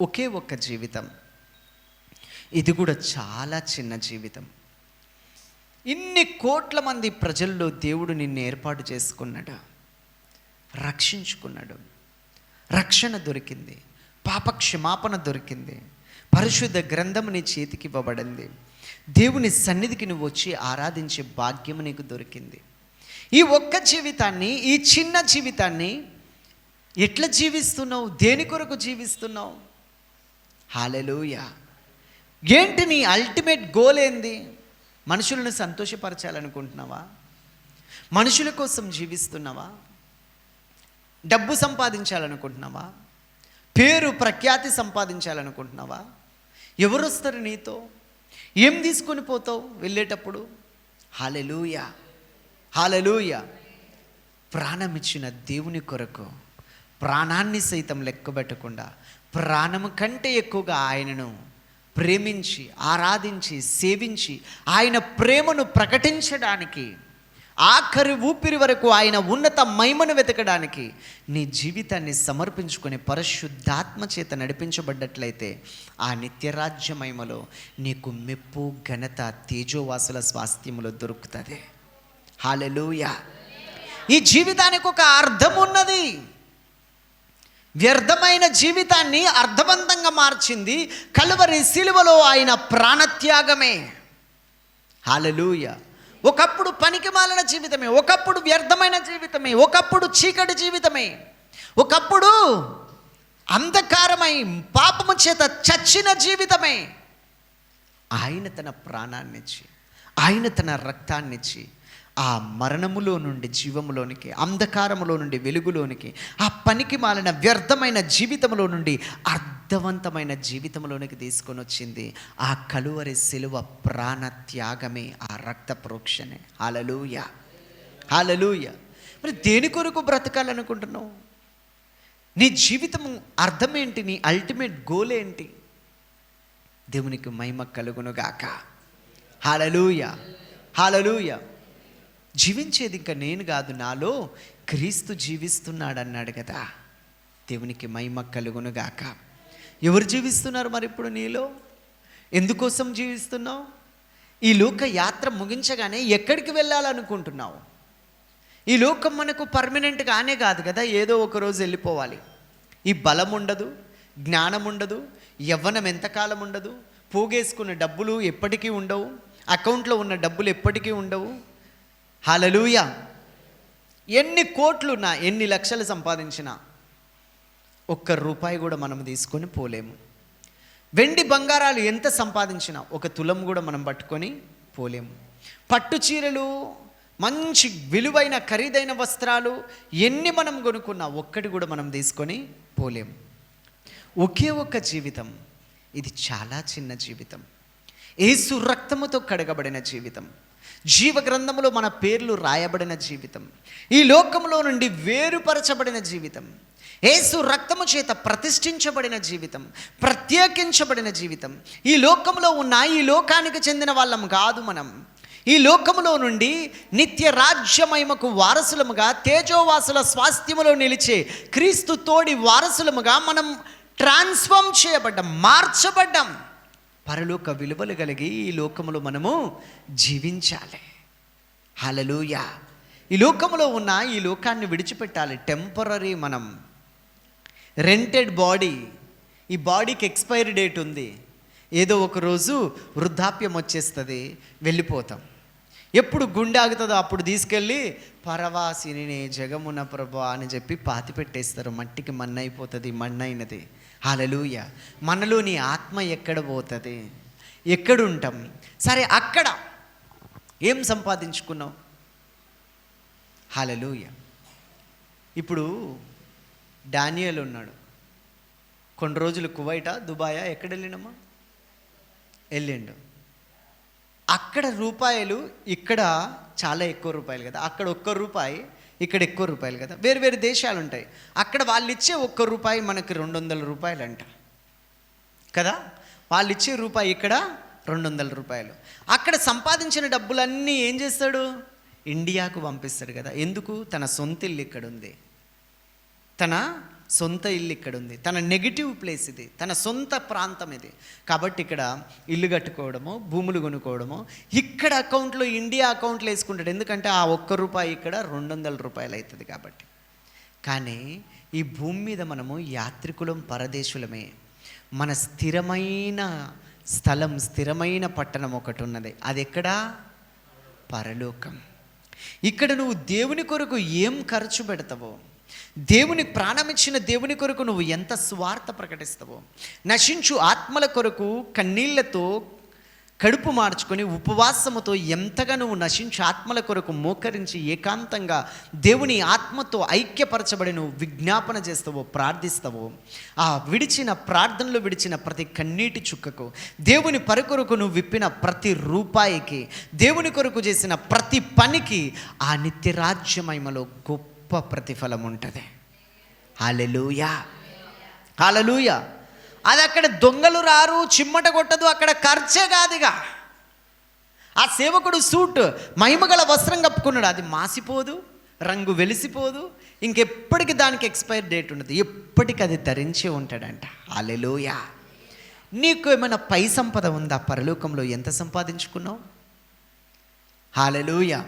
ఒకే ఒక్క జీవితం. ఇది కూడా చాలా చిన్న జీవితం. ఇన్ని కోట్ల మంది ప్రజల్లో దేవుడు నిన్ను ఏర్పాటు చేసుకున్నాడు. రక్షించుకున్నాడు. రక్షణ దొరికింది. పాప క్షమాపణ దొరికింది. పరిశుద్ధ గ్రంథం నీ చేతికి ఇవ్వబడింది. దేవుని సన్నిధికి నువ్వు వచ్చి ఆరాధించే భాగ్యం నీకు దొరికింది. ఈ ఒక్క జీవితాన్ని ఈ చిన్న జీవితాన్ని ఎట్లా జీవిస్తున్నావు? దేని కొరకు జీవిస్తున్నావు? హాలెలూయ. ఏంటి నీ అల్టిమేట్ గోల్ ఏంది? మనుషులను సంతోషపరచాలనుకుంటున్నావా? మనుషుల కోసం జీవిస్తున్నావా? డబ్బు సంపాదించాలనుకుంటున్నావా? పేరు ప్రఖ్యాతి సంపాదించాలనుకుంటున్నావా? ఎవరు వస్తారు నీతో? ఏం తీసుకొని పోతావు వెళ్ళేటప్పుడు? హాలెలూయ. హాలెలూయ. ప్రాణమిచ్చిన దేవుని కొరకు ప్రాణాన్ని సైతం లెక్కబెట్టకుండా ప్రాణము కంటే ఎక్కువగా ఆయనను ప్రేమించి ఆరాధించి సేవించి ఆయన ప్రేమను ప్రకటించడానికి ఆఖరి ఊపిరి వరకు ఆయన ఉన్నత మహిమను వెతకడానికి నీ జీవితాన్ని సమర్పించుకుని పరిశుద్ధాత్మ చేత నడిపించబడ్డట్లయితే ఆ నిత్యరాజ్య మహిమలో నీకు మెప్పు ఘనత తేజోవాసుల స్వాస్థ్యములో దొరుకుతుంది హాలెలూయ ఈ జీవితానికి ఒక అర్థం ఉన్నది. వ్యర్థమైన జీవితాన్ని అర్థవంతంగా మార్చింది కలువరి శిలువలో ఆయన ప్రాణత్యాగమే. హాలలూయ ఒకప్పుడు పనికి మాలిన జీవితమే ఒకప్పుడు వ్యర్థమైన జీవితమే ఒకప్పుడు చీకటి జీవితమే ఒకప్పుడు అంధకారమై పాపము చేత చచ్చిన జీవితమే. ఆయన తన ప్రాణాన్నిచ్చి ఆయన తన రక్తాన్నిచ్చి ఆ మరణములో నుండి జీవములోనికి అంధకారములో నుండి వెలుగులోనికి ఆ పనికి మాలిన వ్యర్థమైన జీవితంలో నుండి అర్థవంతమైన జీవితంలోనికి తీసుకొని వచ్చింది. ఆ కలువరి సిలువ ప్రాణ త్యాగమే ఆ రక్త ప్రోక్షణే. హాలలూయ హాలలూయ మరి దేని కొరకు బ్రతకాలనుకుంటున్నావు? నీ జీవితం అర్థం ఏంటి నీ అల్టిమేట్ గోల్ ఏంటి? దేవునికి మహిమ కలుగునుగాక. హాలలూయ హాలలూయ జీవించేది ఇంకా నేను కాదు నాలో క్రీస్తు జీవిస్తున్నాడు అన్నాడు కదా. దేవునికి మహిమ కలుగునుగాక ఎవరు జీవిస్తున్నారు మరి ఇప్పుడు నీలో? ఎందుకోసం జీవిస్తున్నావు? ఈ లోక యాత్ర ముగించగానే ఎక్కడికి వెళ్ళాలనుకుంటున్నావు? ఈ లోకం మనకు పర్మనెంట్ కానే కాదు కదా ఏదో ఒక రోజు వెళ్ళిపోవాలి. ఈ బలం ఉండదు జ్ఞానం ఉండదు యవ్వనం ఎంతకాలం ఉండదు పోగేసుకున్న డబ్బులు ఎప్పటికీ ఉండవు అకౌంట్లో ఉన్న డబ్బులు ఎప్పటికీ ఉండవు హలలుయ ఎన్ని కోట్లు నా ఎన్ని లక్షలు సంపాదించినా ఒక్క రూపాయి కూడా మనం తీసుకొని పోలేము. వెండి బంగారాలు ఎంత సంపాదించినా ఒక తులం కూడా మనం పట్టుకొని పోలేము. పట్టు చీరలు మంచి విలువైన ఖరీదైన వస్త్రాలు ఎన్ని మనం కొనుక్కున్నా ఒక్కటి కూడా మనం తీసుకొని పోలేము. ఒకే ఒక్క జీవితం. ఇది చాలా చిన్న జీవితం. ఏసు రక్తముతో కడగబడిన జీవితం. జీవ గ్రంథములో మన పేర్లు రాయబడిన జీవితం. ఈ లోకంలో నుండి వేరుపరచబడిన జీవితం. ఏసు రక్తము చేత ప్రతిష్ఠించబడిన జీవితం. ప్రత్యేకించబడిన జీవితం. ఈ లోకంలో ఉన్న ఈ లోకానికి చెందిన వాళ్ళం కాదు మనం. ఈ లోకములో నుండి నిత్య రాజ్యమయమకు వారసులముగా తేజోవాసుల స్వాస్థ్యములో నిలిచే క్రీస్తు తోడి వారసులముగా మనం ట్రాన్స్ఫార్మ్ చేయబడ్డం మార్చబడ్డం. పరలోక విలువలు కలిగి ఈ లోకములో మనము జీవించాలి. హలలుయ ఈ లోకములో ఉన్న ఈ లోకాన్ని విడిచిపెట్టాలి. టెంపరీ మనం. రెంటెడ్ బాడీ ఈ బాడీకి ఎక్స్పైరీ డేట్ ఉంది. ఏదో ఒక రోజు వృద్ధాప్యం వచ్చేస్తుంది. వెళ్ళిపోతాం. ఎప్పుడు గుండె ఆగుతుందో అప్పుడు తీసుకెళ్ళి పరవాసిని జగమున ప్రభా అని చెప్పి పాతి పెట్టేస్తారు. మట్టికి మన్నైపోతుంది మన్నైనది. హాలలుయ మనలోని ఆత్మ ఎక్కడ పోతుంది? ఎక్కడుంటాం? సరే అక్కడ ఏం సంపాదించుకున్నావు? హలలుయ ఇప్పుడు డానియల్ ఉన్నాడు. కొన్ని రోజులు కువైటా దుబాయా ఎక్కడ వెళ్ళినమ్మా? వెళ్ళిండు. అక్కడ రూపాయలు ఇక్కడ చాలా ఎక్కువ రూపాయలు కదా. అక్కడ ఒక్క రూపాయి ఇక్కడ ఎక్కువ రూపాయలు కదా. వేరు వేరు దేశాలు ఉంటాయి అక్కడ వాళ్ళు ఇచ్చే ఒక్క రూపాయి మనకి రెండు వందల రూపాయలు అంట కదా? వాళ్ళు ఇచ్చే రూపాయి ఇక్కడ రెండు వందల రూపాయలు. అక్కడ సంపాదించిన డబ్బులన్నీ ఏం చేస్తాడు? ఇండియాకు పంపిస్తాడు కదా. ఎందుకు? తన సొంత ఇల్లు ఇక్కడ ఉంది తన సొంత ఇల్లు ఇక్కడ ఉంది తన నెగిటివ్ ప్లేస్ ఇది. తన సొంత ప్రాంతం ఇది. కాబట్టి ఇక్కడ ఇల్లు కట్టుకోవడము భూములు కొనుక్కోవడము ఇక్కడ అకౌంట్లో ఇండియా అకౌంట్లో వేసుకుంటాడు. ఎందుకంటే ఆ ఒక్క రూపాయి ఇక్కడ రెండు వందల రూపాయలు అవుతుంది కాబట్టి. కానీ ఈ భూమి మీద మనము యాత్రికులం పరదేశులమే. మన స్థిరమైన స్థలం స్థిరమైన పట్టణం ఒకటి ఉన్నది. అది ఎక్కడా? పరలోకం. ఇక్కడ నువ్వు దేవుని కొరకు ఏం ఖర్చు పెడతావో దేవుని ప్రాణమిచ్చిన దేవుని కొరకు నువ్వు ఎంత స్వార్థ ప్రకటిస్తావో నశించు ఆత్మల కొరకు కన్నీళ్ళతో కడుపు మార్చుకొని ఉపవాసముతో ఎంతగా నువ్వు నశించు ఆత్మల కొరకు మోకరించి ఏకాంతంగా దేవుని ఆత్మతో ఐక్యపరచబడి నువ్వు విజ్ఞాపన చేస్తావో ప్రార్థిస్తావో ఆ విడిచిన ప్రార్థనలు విడిచిన ప్రతి కన్నీటి చుక్కకు దేవుని పరికొరకు నువ్వు విప్పిన ప్రతి రూపాయికి దేవుని కొరకు చేసిన ప్రతి పనికి ఆ నిత్యరాజ్య గొప్ప గొప్ప ప్రతిఫలం ఉంటుంది. హాలెలూయా హాలెలూయా అది అక్కడ దొంగలు రారు చిమ్మట కొట్టదు అక్కడ ఖర్చే కాదుగా. ఆ సేవకుడు సూట్ మహిమగల వస్త్రం కప్పుకున్నాడు. అది మాసిపోదు రంగు వెలిసిపోదు ఇంకెప్పటికి దానికి ఎక్స్పైర్ డేట్ ఉండదు. ఎప్పటికి అది ధరించి ఉంటాడంట. అలెలోయా నీకు ఏమైనా పై సంపద ఉందా? పరలోకంలో ఎంత సంపాదించుకున్నావు? హాలెలూయా